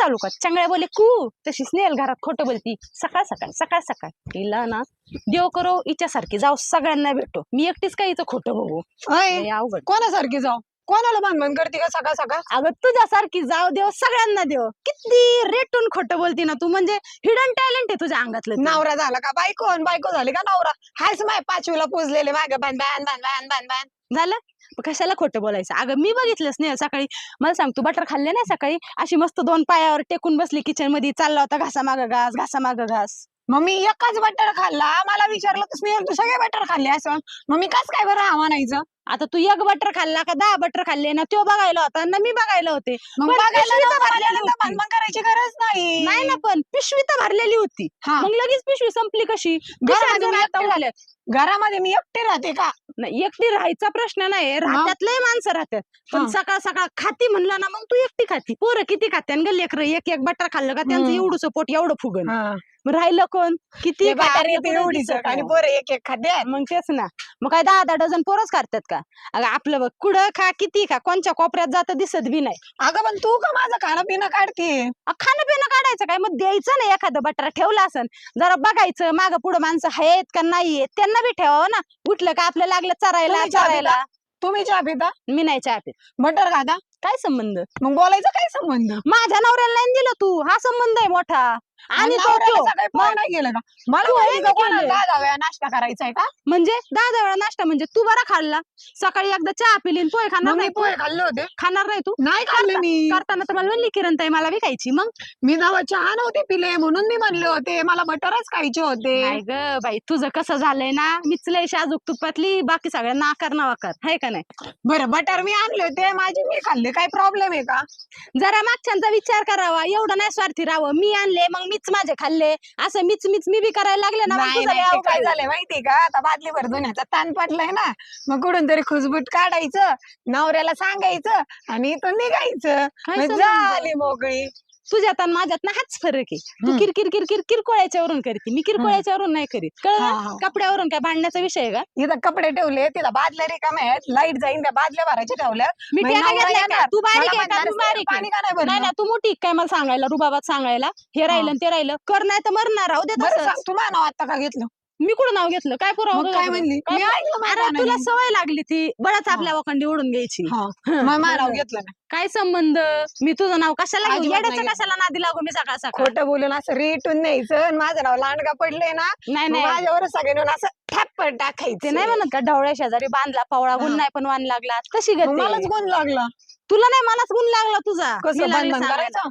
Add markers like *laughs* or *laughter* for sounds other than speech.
चालू कर. चांगल्या बोले कू. तशी स्नेहल घरात खोटं बोलती. सकाळ सकाळ सकाळ सकाळ. तिला ना देव करो हिच्यासारखी जाऊ सगळ्यांना भेटो. मी एकटीच काय हिचं खोटं बघू? अय लय अवघड. कोणासारखी जाऊ? कोणाला बांधबान करते का सकाळ सकाळ? अगं तुझ्यासारखी जाऊ देव सगळ्यांना देव. किती रेटून खोटं बोलती ना तू म्हणजे हिडन टॅलेंट आहे तुझ्या अंगातलं ते. नवरा झाला का? बायको आणि बायको झाली का नवरा? हायच माय पाचवीला पुजलेले मागे बांध बांध बांध बांध बांध बांध झालं? कशाला खोटं बोलायचं? अगं मी बघितलंच नाही सकाळी. मला सांग तू बटर खाल्ले नाही सकाळी? अशी मस्त दोन पायावर टेकून बसली किचनमध्ये चालला होता घासा माग घास घासा माग घास. मग मी एकच बटर खाल्ला. मला विचारलं तर स्नेहल तू सगळे बटर खाल्ले असं? मग मी कस काय बरं आव्हानायचं? आता तू एक बटर खाल्ला का दहा बटर खाल्ले ना तो बघायला होता ना मी बघायला होते. मग पण बघायला पिशवी तर नव्हतं भरलेली आलेलं तर होती. बांधबान करायची गरज नाही. नाही ना पण पिशवी तर भरलेली होती. हा. मग लगेच पिशवी संपली कशी? घरामध्ये मी एकटी. घरामध्ये मी एकटी राहते का? नाही एकटी राहायचा प्रश्न नाही राहत्यात लय माणसं राहतात पण हा. सकाळ सकाळ खाती म्हणलं ना मग तू एकटी खाती पोरं किती खात्यान ग लेकर एक एक बटर खाल्लं का त्यांचं हम्म. एवढं पोट एवढं फुगन हा. मग राहिलं कोण? किती ते एवढीच आणि नाही. पोरं एक एक खाते मग तेच ना. मग काय दहा दहा डझन पोरच करतात का? अगं आपलं बघ कुठं खा किती खा कोणच्या कोपऱ्यात जात दिसत बी नाही. अगं पण तू का माझं खाणं पिणं काढते? खाणं पिणं काढायचं काय? मग द्यायचं ना एखादं बटर ठेवलं असन. जरा बघायचं माग पुढं माणसं आहेत का नाहीयेत त्यांना बी ठेवावं ना. उठलं का आपलं लागलं चरायला तुम्ही चहा पिता? चरायला तुम्ही चहा पिता? मी नाही चहा पित. बटर खाता? काय संबंध? मग बोलायचं काय संबंध? माझ्या नवऱ्याला नाही दिलं तू. हा संबंध आहे मोठा. आणि तो नवऱ्याला तो. सकाळी पोहे नाही गेलं का मला तू माहिती का केलंय. कोणाला? दहा दहा वेळा नाश्ता करायचा आहे का? म्हणजे दहा दहा वेळा नाश्ता म्हणजे तू बरा खाल्ला? सकाळी एकदा चहा पिली आणि पोहे खाणार मग मी नाही. पोहे खाल्ले होते. खाणार नाही तू? नाही खाल्ले मी. करताना तर मला म्हणली किरण ताई मला विकायची मग. मी जेव्हा चहा नव्हते पिले म्हणून मी म्हणले होते मला बटरच खायचे होते. नाही ग बाई तुझं कसं झालंय ना? मीच लय शाजूक तुपातली बाकी सगळ्यांना आकार नावाकार. हाय का नाही? बरं बटर मी आणले होते माझे मी खाल्ले. काय प्रॉब्लेम आहे का? जरा मागच्यांचा विचार करावा. एवढं नाही स्वार्थी राहावं. मी आणले मग मीच माझे खाल्ले. असं मीच मीच मी बी करायला लागले ना मग नाही तुझं नाही, लय ते अवघड काय. झालंय माहितीये का? आता बादली भर धुण्याचा ताण पडलाय ना. मग कुठून तरी खुसबुट काढायचं नवऱ्याला सांगायचं आणि इथून निघायचं. काय मग संबंध? झाली मोकळी. तुझ्यात आणि माझ्यात ना हाच फरक आहे. तू. किरकिर किरकिर किरकोळ्याच्यावरून करते. मी किरकोळ्याच्यावरून नाही करीत. कळलं. कपड्यावरून काय? भांडण्याचा विषय आहे का? इथं कपडे ठेवले तिला बादल्या रिकाम्या आहेत. लाइट जाईन त्या बादल्या भरायच्या ठेवल्या. मी त्याला घेतलंय का? तू बारीक आहे का? तू बारीक आहे? नाही? ना तू मोठी काय मला सांगायला? रुबाबात सांगायला. हे राहिलं ते राहिलं. कर नाही तर मरणार. राहू दे बरं तसंच. सांग, तू माझं नाव आता का घेतलं? मी कुठं नाव घेतलं? काय पुरावा मग काय? म्हणली? काय मी ऐकलं अरे माझ्या तुला कानाने. सवय लागली ती. बरंच. आपल्या वखंडी ओढून घ्यायची. हा. *laughs* मग. घेतलं ना. काय संबंध? मी तुझं नाव कशाला घेऊ? अजिबात येड्याचं कशाला नादी लागू मी सकाळ सकाळ? खोटं बोलून असं रेटून न्यायचं आणि माझं नाव लांडगा पडले ना नाही मग नाही. माझ्यावर सगळ्यांना असं ते टाकायचं. नाही म्हणत का? ढवळ्या शेजारी बांधला पवळा गुण हा. नाही पण वाण लागला. कशी मग गती मलाच गुण लागला. तुला नाही मलाच गुण लागला तुझा. कसं बंधन सांगायला. करायचं?